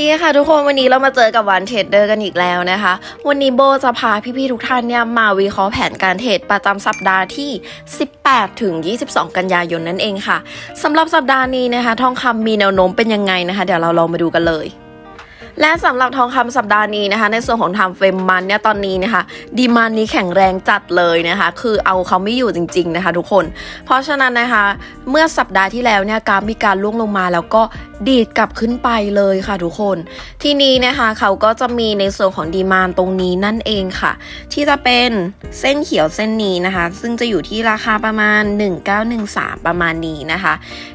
ดีค่ะทุกคนวันนี้เรามาเจอกับวันเทรดเดอร์กันอีกแล้วนะคะ วันนี้โบจะพาพี่ๆทุกท่านเนี่ยมาวิเคราะห์แผนการเทรดประจำสัปดาห์ที่ 18 ถึง 22 กันยายนนั่นเองค่ะสำหรับสัปดาห์นี้นะคะ ทองคำมีแนวโน้มเป็นยังไงนะคะ เดี๋ยวเราลองมาดูกันเลย และสำหรับทองคำสัปดาห์นี้นะคะ ในส่วนของทม์เฟรมมันเนี่ยตอนนี้นะคะดีมานนี้แข็งแรงจัดเลยนะคะ คือเอาเขาไม่อยู่จริง ๆนะคะ ทุกคน เพราะฉะนั้นนะคะ เมื่อสัปดาห์ที่แล้วเนี่ยกราฟมีการล่วงลงมาแล้วก็ดีดกลับขึ้นไปเลยค่ะทุกคน ทีนี้นะคะเขาก็จะมีในส่วนของดีมานตรงนี้นั่นเองค่ะ ที่จะเป็นเส้นเขียวเส้นนี้นะคะ ซึ่งจะอยู่ที่ราคาประมาณ 1913 ประมาณนี้นะคะ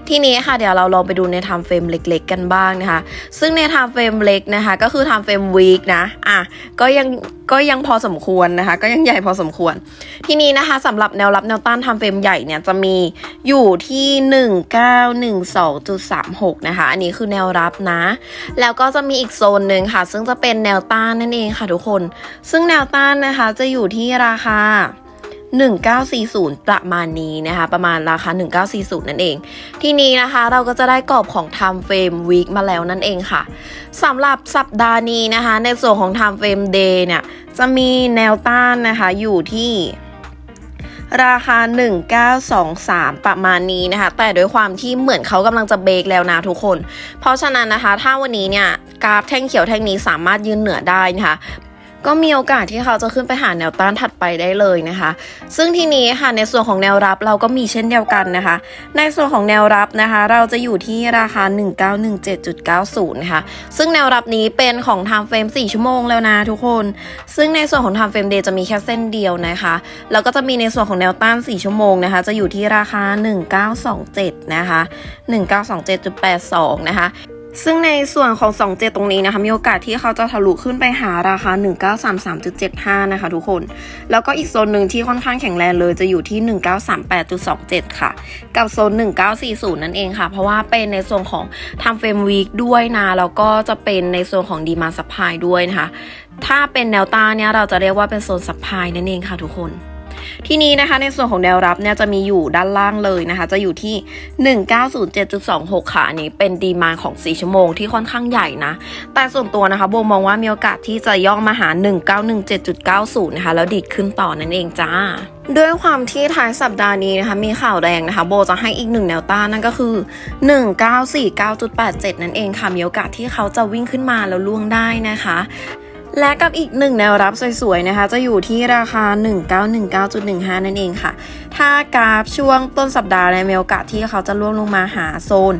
ทีนี้ค่ะเดี๋ยวเราลองไปดูในทม์เฟรมเล็ก ๆ กันบ้างนะคะ ซึ่งในทม์เฟรมเล็กนะคะ ก็คือทม์เฟรมวีคนะ อะ ก็ยังก็ยังพอสมควรนะคะ ก็ยังใหญ่พอสมควร ทีนี้นะคะสำหรับแนวรับแนวต้านทม์เฟรมใหญ่เนี่ยจะมีอยู่ที่ 1912.36 นะคะ อันนี้คือแนวรับนะ แล้วก็จะมีอีกโซนหนึ่งค่ะ ซึ่งจะเป็นแนวต้านนั่นเองค่ะทุกคน ซึ่งแนวต้านนะคะจะอยู่ที่ราคา 1940 ประมาณนี้นะคะ ประมาณราคา 1940 นั่นเอง ทีนี้นะคะเราก็จะได้กรอบของ time frame week มาแล้วนั่นเองค่ะสำหรับสัปดาห์นี้นะคะ ในส่วนของ time frame day เนี่ย จะมีแนวต้านนะคะอยู่ที่ราคา 1923 ประมาณนี้นะคะ แต่ด้วยความที่เหมือนเขากำลังจะเบรกแล้วนะทุกคน เพราะฉะนั้นนะคะ ถ้าวันนี้เนี่ย กราฟแท่งเขียวแท่งนี้สามารถยืนเหนือได้นะคะ ก็มีโอกาสที่เขาจะขึ้นไปหาแนวต้านถัดไปได้เลยนะคะ ซึ่งทีนี้ค่ะในส่วนของแนวรับเราก็มีเช่นเดียวกันนะคะ ในส่วนของแนวรับนะคะ เราจะอยู่ที่ราคา 1917.90 นะคะ ซึ่งแนวรับนี้เป็นของ time frame 4ชั่วโมงแล้วนะทุกคน ซึ่งในส่วนของ time frame day จะมีแค่เส้นเดียวนะคะ แล้วก็จะมีในส่วนของแนวต้าน 4 ชั่วโมงนะคะ จะอยู่ที่ราคา 1927 นะคะ 1927.82 นะคะ ซึ่งในส่วนของ 27 ตรงนี้นะคะ มีโอกาสที่เขาจะทะลุขึ้นไปหาราคา 1933.75 นะคะทุกคน แล้วก็อีกโซนหนึ่งที่ค่อนข้างแข็งแรงเลยจะอยู่ที่ 1938.27 ค่ะ กับโซน 1940 นั่นเองค่ะ เพราะว่าเป็นในส่วนของ time frame week ด้วยนะ แล้วก็จะเป็นในส่วนของ demand supply ด้วยนะคะ ถ้าเป็นแนวต้านเนี่ยเราจะเรียกว่าเป็นโซน supply นั่นเองค่ะทุกคน ทีนี้นะคะในส่วนของแนวรับเนี่ยจะมีอยู่ด้านล่างเลยนะคะ จะอยู่ที่ 1907.26 ค่ะอันนี้เป็นดีมานของ 4 ชั่วโมงที่ค่อนข้างใหญ่นะ แต่ส่วนตัวนะคะโบมองว่ามีโอกาสที่จะย่องมาหา 1917.90 นะคะ แล้วดีดขึ้นต่อนั่นเองจ้าด้วยความที่ท้ายสัปดาห์นี้นะคะมีข่าวแรงนะคะ โบจะให้อีกหนึ่งแนวต้านนั่นก็คือ 1949.87 นั่นเองค่ะมีโอกาสที่เขาจะวิ่งขึ้นมาแล้วล่วงได้นะคะ และกับอีกหนึ่งแนวรับสวยๆนะคะ จะอยู่ที่ราคา 1919.15 นั่นเองค่ะ ถ้ากราฟช่วงต้นสัปดาห์เนี่ยมีโอกาสที่เขาจะล่วงลงมาหาโซน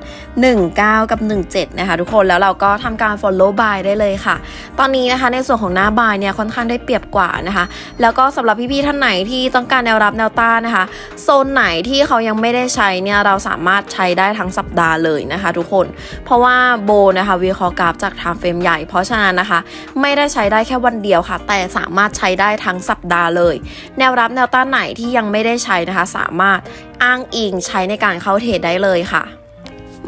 19 กับ 17 นะคะทุกคนแล้วเราก็ทำการ follow buy ได้เลยค่ะ ตอนนี้นะคะในส่วนของหน้า buy เนี่ยค่อนข้างได้เปรียบกว่านะคะ แล้วก็สำหรับพี่ๆท่านไหนที่ต้องการแนวรับแนวต้านนะคะ โซนไหนที่เขายังไม่ได้ใช้เนี่ยเราสามารถใช้ได้ทั้งสัปดาห์เลยนะคะ ทุกคน เพราะว่าโบนะคะวิเคราะห์กราฟจาก time frame ใหญ่เพราะฉะนั้นนะคะ ไม่ได้ใช้ได้แค่วันเดียวค่ะ แต่สามารถใช้ได้ทั้งสัปดาห์เลย แนวรับแนวต้านไหนที่ยังไม่ได้ใช้นะคะ สามารถอ้างอิงใช้ในการเข้าเทรดได้เลยค่ะ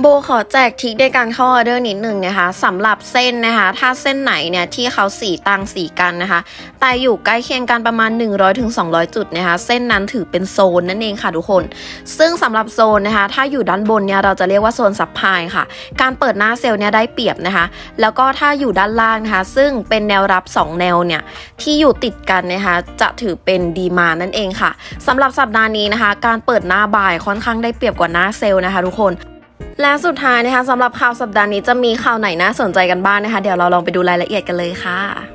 โบขอแจกทิคในการเข้าออเดอร์นิดหนึ่งนะคะสำหรับเส้นนะคะ ถ้าเส้นไหนเนี่ยที่เขาสีตังสีกันนะคะแต่อยู่ใกล้เคียงกันประมาณ 100-200 จุดนะคะ เส้นนั้นถือเป็นโซนนั่นเองค่ะทุกคน ซึ่งสำหรับโซนนะคะ ถ้าอยู่ด้านบนเนี่ยเราจะเรียกว่าโซนซับพายค่ะ การเปิดหน้าเซลล์เนี่ยได้เปรียบนะคะ แล้วก็ถ้าอยู่ด้านล่างนะคะ ซึ่งเป็นแนวรับ 2 แนวเนี่ยที่อยู่ติดกันนะคะจะถือเป็นดีมานั่นเองค่ะสำหรับสัปดาห์นี้นะคะ การเปิดหน้าบ่ายค่อนข้างได้เปรียบกว่าหน้าเซลล์นะคะ ทุกคน และสุดท้ายนะคะสำหรับข่าวสัปดาห์นี้จะมีข่าวไหนน่าสนใจกันบ้างนะคะ เดี๋ยวเราลองไปดูรายละเอียดกันเลยค่ะ